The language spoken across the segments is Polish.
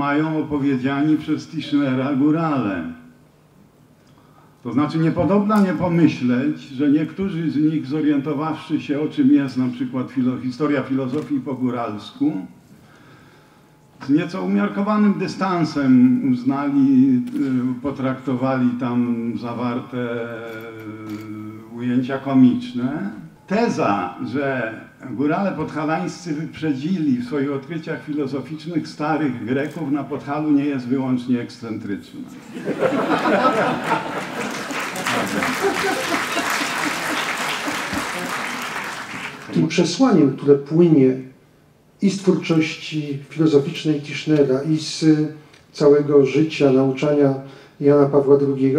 mają opowiedziani przez Tischnera górale. To znaczy niepodobna nie pomyśleć, że niektórzy z nich zorientowawszy się o czym jest na przykład filo historia filozofii po góralsku, z nieco umiarkowanym dystansem uznali, y, potraktowali tam zawarte y, ujęcia komiczne. Teza, że górale podhalańscy wyprzedzili w swoich odkryciach filozoficznych starych Greków na Podhalu nie jest wyłącznie ekscentryczna. Tym przesłaniem, które płynie i z twórczości filozoficznej Tischnera, i z całego życia, nauczania Jana Pawła II,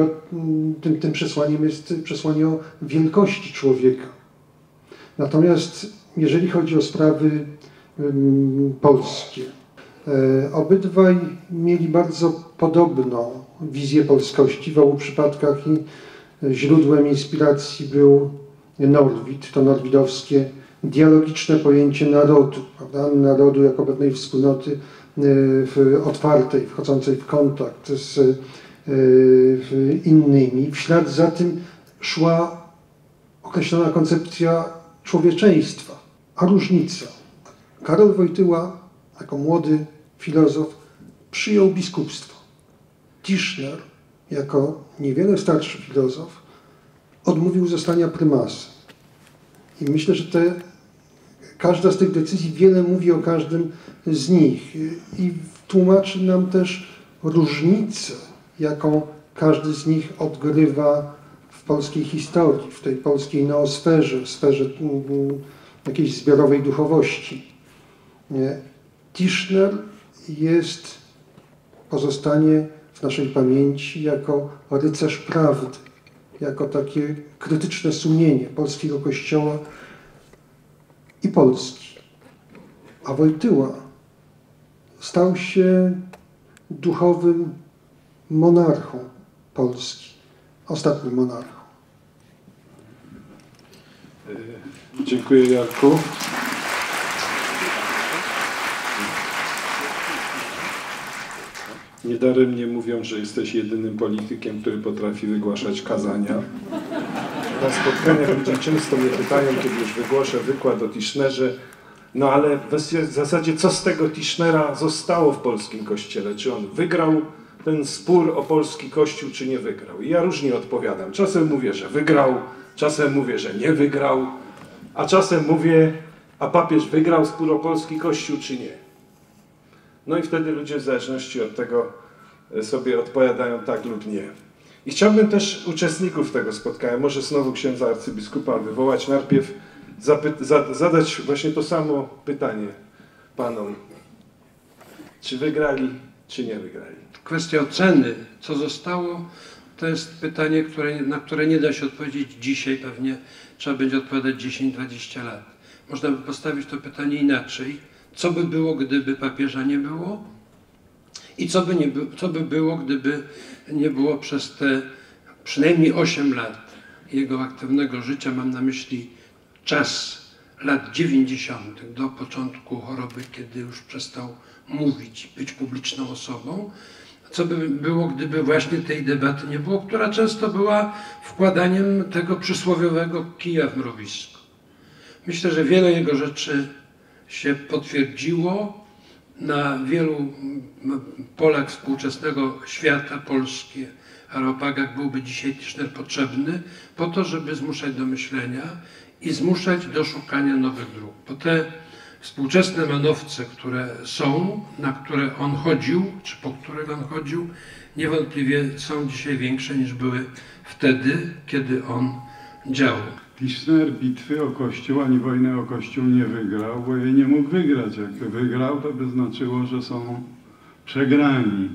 tym, tym przesłaniem jest przesłanie o wielkości człowieka. Natomiast jeżeli chodzi o sprawy polskie, e, obydwaj mieli bardzo podobną wizję polskości. W obu przypadkach źródłem inspiracji był Norwid, to norwidowskie dialogiczne pojęcie narodu, prawda? narodu jako pewnej wspólnoty e, otwartej, wchodzącej w kontakt z e, innymi. W ślad za tym szła określona koncepcja człowieczeństwa, a różnica. Karol Wojtyła, jako młody filozof, przyjął biskupstwo. Tischner, jako niewiele starszy filozof, odmówił zostania prymasem. I myślę, że te, każda z tych decyzji wiele mówi o każdym z nich i tłumaczy nam też różnicę, jaką każdy z nich odgrywa w polskiej historii, w tej polskiej neosferze, sferze jakiejś zbiorowej duchowości. Tischner jest, pozostanie w naszej pamięci jako rycerz prawdy, jako takie krytyczne sumienie polskiego kościoła i Polski. A Wojtyła stał się duchowym monarchą Polski, ostatnim monarchą. Dziękuję Jarku. Niedaremnie mówią, że jesteś jedynym politykiem, który potrafi wygłaszać kazania. Na spotkaniach ludzie często mnie pytają, kiedy już wygłoszę wykład o Tischnerze, no ale w zasadzie co z tego Tischnera zostało w polskim kościele? Czy on wygrał ten spór o polski kościół, czy nie wygrał? I ja różnie odpowiadam. Czasem mówię, że wygrał, czasem mówię, że nie wygrał, a czasem mówię, a papież wygrał spór o polski kościół, czy nie? No i wtedy ludzie w zależności od tego sobie odpowiadają tak lub nie. I chciałbym też uczestników tego spotkania, może znowu księdza arcybiskupa wywołać, najpierw za zadać właśnie to samo pytanie panom. Czy wygrali, czy nie wygrali? Kwestia oceny, co zostało, to jest pytanie, które, na które nie da się odpowiedzieć dzisiaj, pewnie trzeba będzie odpowiadać 10-20 lat. Można by postawić to pytanie inaczej. Co by było, gdyby papieża nie było? I co by, nie, co by było, gdyby nie było przez te przynajmniej 8 lat jego aktywnego życia, mam na myśli czas lat 90. do początku choroby, kiedy już przestał mówić, być publiczną osobą. Co by było, gdyby właśnie tej debaty nie było, która często była wkładaniem tego przysłowiowego kija w mrowisko. Myślę, że wiele jego rzeczy się potwierdziło na wielu polach współczesnego świata, polskie aeropagach byłby dzisiaj Tischner potrzebny po to, żeby zmuszać do myślenia i zmuszać do szukania nowych dróg. Bo te współczesne manowce, które są, na które on chodził, czy po których on chodził, niewątpliwie są dzisiaj większe niż były wtedy, kiedy on działał. Tischner bitwy o Kościół ani wojny o Kościół nie wygrał, bo jej nie mógł wygrać. Jakby wygrał, to by znaczyło, że są przegrani.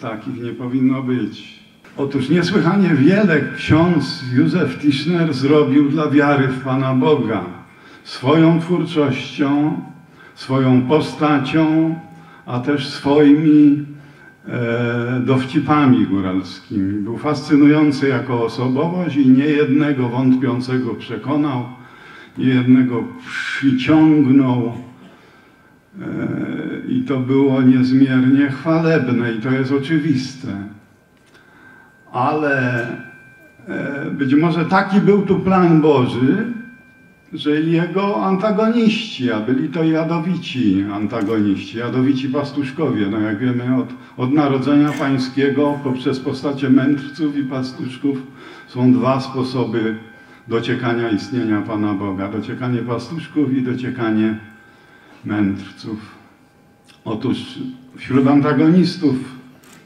Takich nie powinno być. Otóż niesłychanie wiele ksiądz Józef Tischner zrobił dla wiary w Pana Boga. Swoją twórczością, swoją postacią, a też swoimi e, dowcipami góralskimi. Był fascynujący jako osobowość i niejednego wątpiącego przekonał, niejednego przyciągnął i to było niezmiernie chwalebne i to jest oczywiste. Ale e, być może taki był tu plan Boży, że jego antagoniści, a byli to jadowici antagoniści, jadowici pastuszkowie. No jak wiemy od, od narodzenia pańskiego poprzez postacie mędrców i pastuszków są dwa sposoby dociekania istnienia Pana Boga. Dociekanie pastuszków i dociekanie mędrców. Otóż wśród antagonistów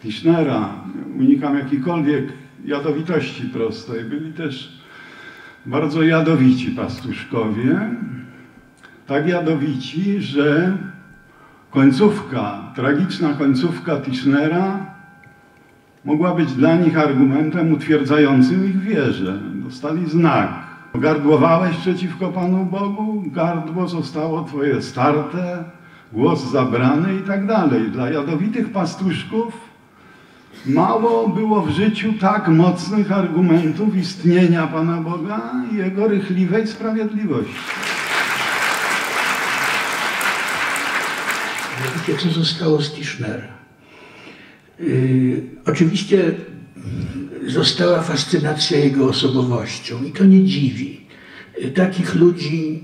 Tischnera, unikam jakiejkolwiek jadowitości prostej, byli też bardzo jadowici pastuszkowie. Tak jadowici, że końcówka, tragiczna końcówka Tischnera mogła być dla nich argumentem utwierdzającym ich wierze. Dostali znak. Gardłowałeś przeciwko Panu Bogu, gardło zostało Twoje starte, głos zabrany i tak dalej. Dla jadowitych pastuszków mało było w życiu tak mocnych argumentów istnienia Pana Boga i Jego rychliwej sprawiedliwości. Wiecie, co zostało z Tischnera? Yy, oczywiście została fascynacja jego osobowością i to nie dziwi. Yy, takich ludzi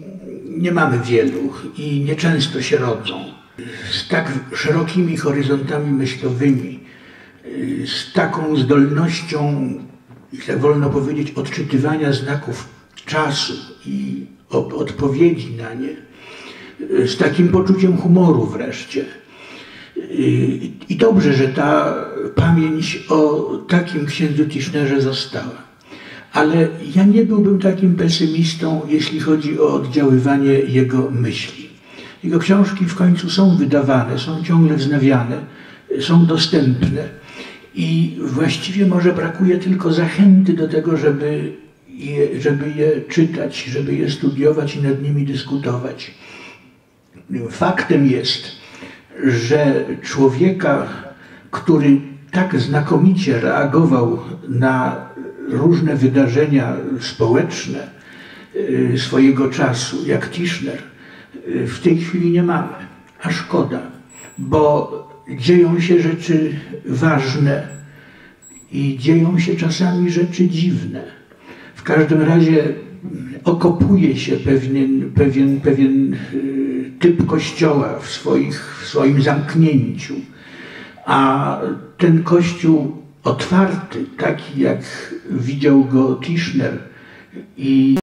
nie mamy wielu i nieczęsto się rodzą. Z tak szerokimi horyzontami myślowymi, z taką zdolnością, tak wolno powiedzieć, odczytywania znaków czasu i odpowiedzi na nie, z takim poczuciem humoru wreszcie. I dobrze, że ta pamięć o takim księdzu Tischnerze została. Ale ja nie byłbym takim pesymistą, jeśli chodzi o oddziaływanie jego myśli. Jego książki w końcu są wydawane, są ciągle wznawiane, są dostępne. I właściwie może brakuje tylko zachęty do tego, żeby je, żeby je czytać, żeby je studiować i nad nimi dyskutować. Faktem jest, że człowieka, który tak znakomicie reagował na różne wydarzenia społeczne y, swojego czasu, jak Tischner, y, w tej chwili nie mamy. A szkoda, bo dzieją się rzeczy ważne i dzieją się czasami rzeczy dziwne. W każdym razie okopuje się pewien, pewien, pewien y, typ kościoła w, swoich, w swoim zamknięciu. A ten kościół otwarty, taki jak widział go Tischner i